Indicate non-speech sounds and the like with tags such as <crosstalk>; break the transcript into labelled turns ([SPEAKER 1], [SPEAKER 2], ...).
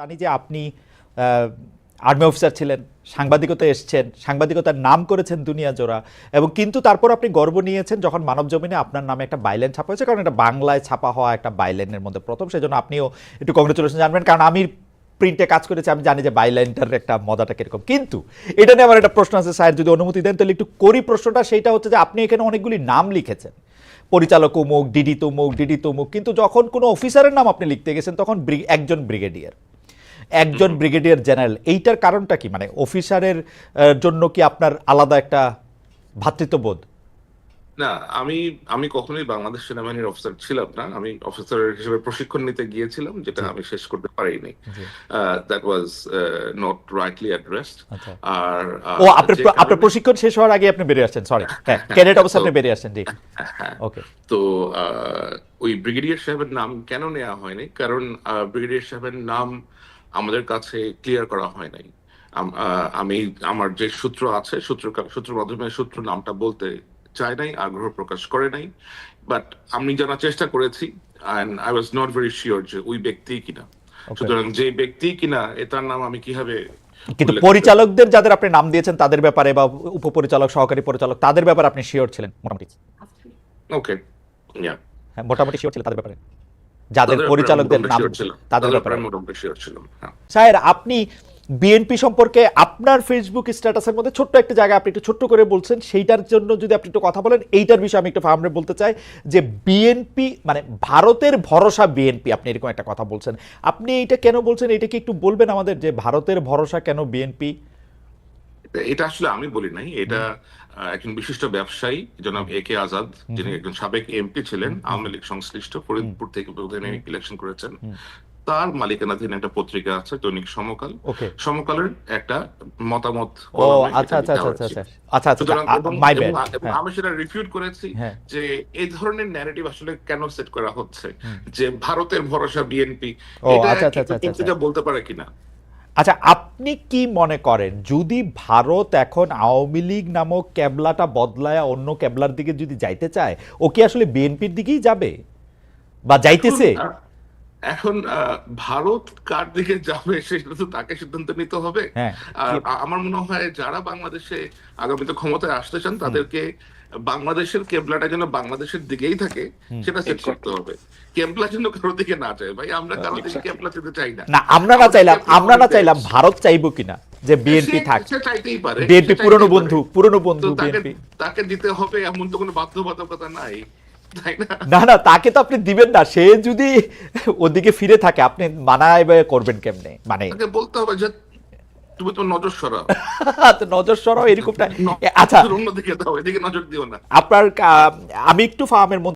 [SPEAKER 1] জানি যে আপনি আর্মি অফিসার ছিলেন, সাংবাদিকতা এসছেন, সাংবাদিকতার নাম করেছেন দুনিয়া জোড়া, এবং কিন্তু তারপর আপনি গর্ব নিয়েছেন যখন মানব জমিনে আপনার নামে একটা বাইলেন ছাপা হয়েছে, কারণ এটা বাংলায় ছাপা হওয়া একটা বাইলেনের মধ্যে প্রথম, সেজন্য আপনিও একটু কংগ্রেচুলেশন জানবেন, কারণ আমি প্রিন্টে কাজ করেছি, আমি জানি যে বাইলাইনটার একটা মজাটা কীরকম। কিন্তু এটা নিয়ে আমার একটা প্রশ্ন আছে, স্যার, যদি অনুমতি দেন, তাহলে একটু করি প্রশ্নটা সেইটা হচ্ছে যে আপনি এখানে অনেকগুলি নাম লিখেছেন। পরিচালক অমুক ডিডি তমুক ডিডি তমুক, কিন্তু যখন কোনো অফিসারের নাম আপনি লিখতে গেছেন, তখন একজন ব্রিগেডিয়ার একজন ব্রিগেডিয়ার জেনারেল এইটার কারণটা কি? মানে অফিসারের জন্য কি আপনার আলাদা একটা ভ্রাতৃত্ববোধ
[SPEAKER 2] না আমি আমি কখনোই বাংলাদেশ সেনাবাহিনীর অফিসার ছিলাম না। আমি অফিসার হিসেবে প্রশিক্ষণ নিতে গিয়েছিলাম যেটা আমি শেষ করতে পারিনি। That was not rightly addressed. আর
[SPEAKER 1] ও আপনার আপনার প্রশিক্ষণ শেষ হওয়ার আগে আপনি বেরিয়ে আসছেন সরি হ্যাঁ <laughs> ক্যাডেট অবস্থা আপনি বেরিয়ে আসছেন জি।
[SPEAKER 2] হ্যাঁ।
[SPEAKER 1] ওকে
[SPEAKER 2] তো ওই ব্রিগেডিয়ার সাহেবের নাম কেন নেওয়া হয়নি? কারণ ব্রিগেডিয়ার সাহেবের নাম আমাদের কাছে ক্লিয়ার করা হয় নাই। আমি আমার যে সূত্র আছে সূত্র সূত্র মাধ্যমে সূত্র নামটা বলতে চাই নাই আগ্রহ প্রকাশ করে নাই। বাট আমি জানার চেষ্টা করেছি and I was not very sure যে ওই ব্যক্তি কিনা। সুতরাং যে ব্যক্তি কিনা এ তার নাম আমি কীভাবে
[SPEAKER 1] কিন্তু পরিচালকদের যাদের আপনি নাম দিয়েছেন তাদের ব্যাপারে বা উপপরিচালক সহকারী পরিচালক তাদের ব্যাপারে আপনি শিওর ছিলেন মোটামুটি?
[SPEAKER 2] ওকে
[SPEAKER 1] হ্যাঁ মোটামুটি শিওর ছিলেন তাদের ব্যাপারে। যাদের পরিচালকদের নাম তাদের ব্যাপারে। স্যার আপনি বিএনপি সম্পর্কে আপনার ফেসবুক স্ট্যাটাসের মধ্যে ছোট্ট একটা জায়গা আপনি একটু ছোট্ট করে বলছেন সেইটার জন্য যদি আপনি একটু কথা বলেন এইটার বিষয়ে আমি একটু ফার্মে বলতে চাই যে বিএনপি মানে ভারতের ভরসা বিএনপি আপনি এরকম একটা কথা বলছেন। আপনি এইটা কেন বলছেন? এটা কি একটু বলবেন আমাদের যে ভারতের ভরসা কেন বিএনপি
[SPEAKER 2] এটা আসলে আমি বলি নাই এটা একজন বিশিষ্ট ব্যবসায়ী জনাব এ কে আজাদ যিনি একজন সাবেক এমপি ছিলেন আওয়ামী লীগ সংশ্লিষ্ট ফরিদপুর থেকে ইলেকশন করেছেন। তার মালিকানাধীন একটা পত্রিকা আছে দৈনিক সমকাল। সমকালের একটা মতামত
[SPEAKER 1] আচ্ছা আচ্ছা আচ্ছা আচ্ছা আচ্ছা আচ্ছা
[SPEAKER 2] এবং আমি সেটা রিফিউট করেছি
[SPEAKER 1] হ্যাঁ।
[SPEAKER 2] যে এই ধরনের ন্যারেটিভ আসলে কেন সেট করা হচ্ছে? যে ভারতের ভরসা বিএনপি এটা বলতে পারে কিনা?
[SPEAKER 1] আচ্ছা আপনি কি মনে করেন, যদি ভারত এখন আওয়ামী লীগ নামক ক্যাবলাটা বদলায়, অন্য ক্যাবলার দিকে যদি যাইতে চায়, ও কি আসলে বিএনপির দিকেই যাবে? বা যাইতেছে?
[SPEAKER 2] এখন, আহ, ভারত কার দিকে যাবে সেটা তো তাকে সিদ্ধান্ত নিতে হবে।
[SPEAKER 1] হ্যাঁ।
[SPEAKER 2] আর আমার মনে হয় যারা বাংলাদেশে আগামীতে ক্ষমতায় আসতে চান তাদেরকে বাংলাদেশের কেবলাটা যেন বাংলাদেশের দিকেই থাকে সেটা সেট করতে হবে। কেবলা যেন কারোর দিকে না যায় ভাই আমরা কারোর দিকে কেবলা যেতে চাই না।
[SPEAKER 1] না আমরা না চাইলাম আমরা না চাইলাম ভারত চাইব কিনা যে বিএনপি থাক।
[SPEAKER 2] চাইতেই পারে
[SPEAKER 1] বিএনপি পুরনো বন্ধু
[SPEAKER 2] পারে।
[SPEAKER 1] পুরনো বন্ধু
[SPEAKER 2] তাকে
[SPEAKER 1] বিএনপি।
[SPEAKER 2] তাকে দিতে হবে এমন তো কোনো বাধ্যবাধকতা নাই। না?
[SPEAKER 1] না তাকে তো আপনি দিবেন না। সে যদি ওদিকে ফিরে থাকে আপনি মানায় বা করবেন কেমনে? মানে
[SPEAKER 2] বলতে হবে যে তুমি তো নজর সরাও। <laughs>
[SPEAKER 1] তো নজর সরাও এরকমটা আচ্ছা।
[SPEAKER 2] অন্যদিকে দাও এদিকে নজর দিও না।
[SPEAKER 1] আপনার আমি একটু ফার্মের মধ্যে